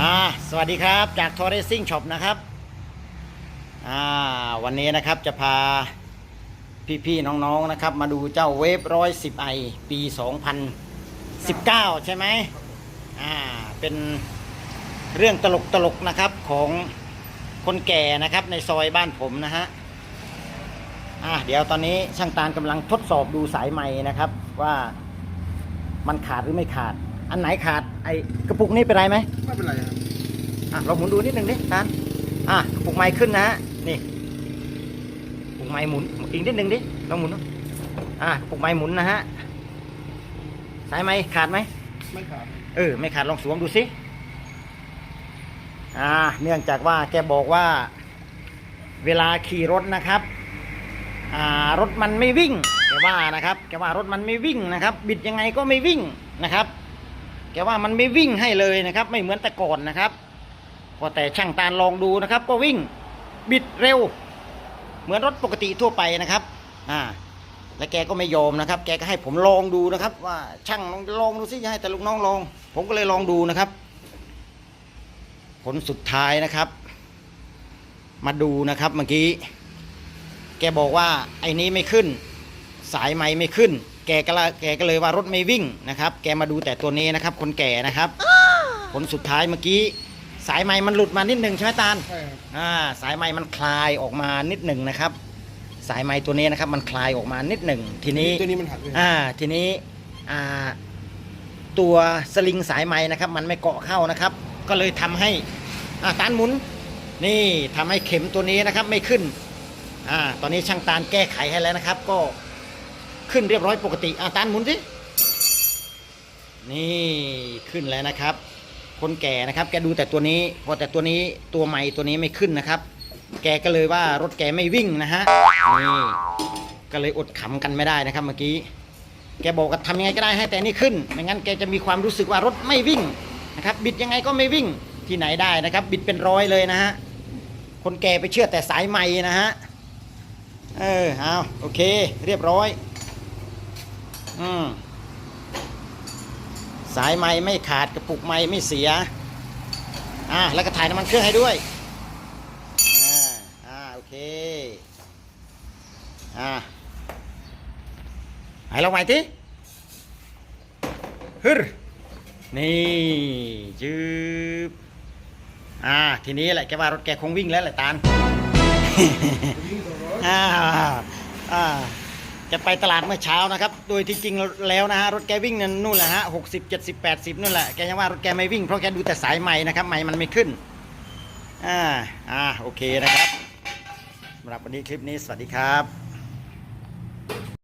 อ่าสวัสดีครับจากทอร์เรซิ่งช็อปนะครับอ่าวันนี้นะครับจะพาพี่ๆน้องๆนะครับ มาดูเจ้าเวฟร้อยสิบไอปี 2019 ใช่ไหมอ่าเป็นเรื่องตลกตลกๆนะครับของคนแก่นะครับในซอยบ้านผมนะฮะอ่าเดี๋ยวตอนนี้ช่างตาลกำลังทดสอบดูสายไม้นะครับ ว่ามันขาดหรือไม่ขาด อันไหนขาดไอกระปุกนี้เป็นไรไหมไม่เป็นไรครับอะเราหมุนดูนิดหนึ่งดิทานอะกระปุกไม้ขึ้นนะฮะนี่กระปุกไม้หมุนอีกนิดหนึ่งดิลองหมุนดูอะกระปุกไม้หมุนนะฮะสายไม้ขาดไหมไม่ขาดเออไม่ขาดลองสวมดูสิอ่าเนื่องจากว่าแกบอกว่า เวลาขี่รถนะครับอ่ารถมันไม่วิ่งแกว่านะครับแกว่ารถมันไม่วิ่งนะครับ บิดยังไงก็ไม่วิ่งนะครับ แกว่ามันไม่วิ่งให้เลยนะครับ ไม่เหมือนแต่ก่อนนะครับพอแต่ช่างตาลลองดูนะครับ ก็วิ่งบิดเร็ว เหมือนรถปกติทั่วไปนะครับ อ่า และแกก็ไม่ยอมนะครับ แกก็ให้ผมลองดูนะครับ ว่าช่างลองลองดูสิอย่าให้แต่ลูกน้องลอง ผมก็เลยลองดูนะครับ ผลสุดท้ายนะครับ มาดูนะครับเมื่อกี้ แกบอกว่าไอ้นี้ไม่ขึ้น สายไม้ไม่ขึ้น แกก็ละแกก็เลยว่ารถไม่วิ่งนะครับ แกมาดูแต่ตัวนี้นะครับ คนแก่นะครับ ผลสุดท้ายเมื่อกี้สายไม้มันหลุดมานิดหนึ่งใช่ไหมตาลใช่ครับอ่าสายไม้มันคลายออกมานิดหนึ่งนะครับ สายไม้ตัวนี้นะครับ มันคลายออกมานิดหนึ่งทีนี้ ตัวนี้มันหักเลยอ่าทีนี้อ่าตัวสลิงสายไม้นะครับ มันไม่เกาะเข้านะครับ ก็เลยทำให้อ่าตานหมุน นี่ทำให้เข็มตัวนี้นะครับไม่ขึ้นอ่าตอนนี้ช่างตาลแก้ไขให้แล้วนะครับ ก็ ขึ้นเรียบร้อยปกติอ่าตานหมุนสิ นี่ขึ้นแล้วนะครับ คนแก่นะครับ แกดูแต่ตัวนี้ พอแต่ตัวนี้ตัวใหม่ตัวนี้ไม่ขึ้นนะครับ แกก็เลยว่ารถแกไม่วิ่งนะฮะ นี่ ก็เลยอดขำกันไม่ได้นะครับเมื่อกี้ แกบอกว่าทำยังไงก็ได้ให้แต่นี่ขึ้น ไม่งั้นแกจะมีความรู้สึกว่ารถไม่วิ่งนะครับ บิดยังไงก็ไม่วิ่ง ที่ไหนได้นะครับ บิดเป็นร้อยเลยนะฮะ คนแก่ไปเชื่อแต่สายไม้นะฮะ เออ เอาโอเค เรียบร้อย อืมสายไม้ไม่ขาดกระปุกไม้ไม่เสีย อ่าแล้วก็ถ่ายน้ำมันเครื่องให้ด้วย อ่า อ่า โอเค อ่าหายลองใหม่ทีฮึรนี่จืบอ่า ทีนี้แหละแกว่ารถแกคงวิ่งแล้วแหละตาลอ่า อ่า จะไปตลาดเมื่อเช้านะครับ โดยที่จริงแล้วนะฮะรถแกวิ่งนั่นนู่นแหละฮะหกสิบเจ็ดสิบแปดสิบนู่นแหละแกยังว่ารถแกไม่วิ่งเพราะแกดูแต่สายไม้นะครับไม้มันไม่ขึ้นอ่าอ่าโอเคนะครับสำหรับวันนี้คลิปนี้สวัสดีครับ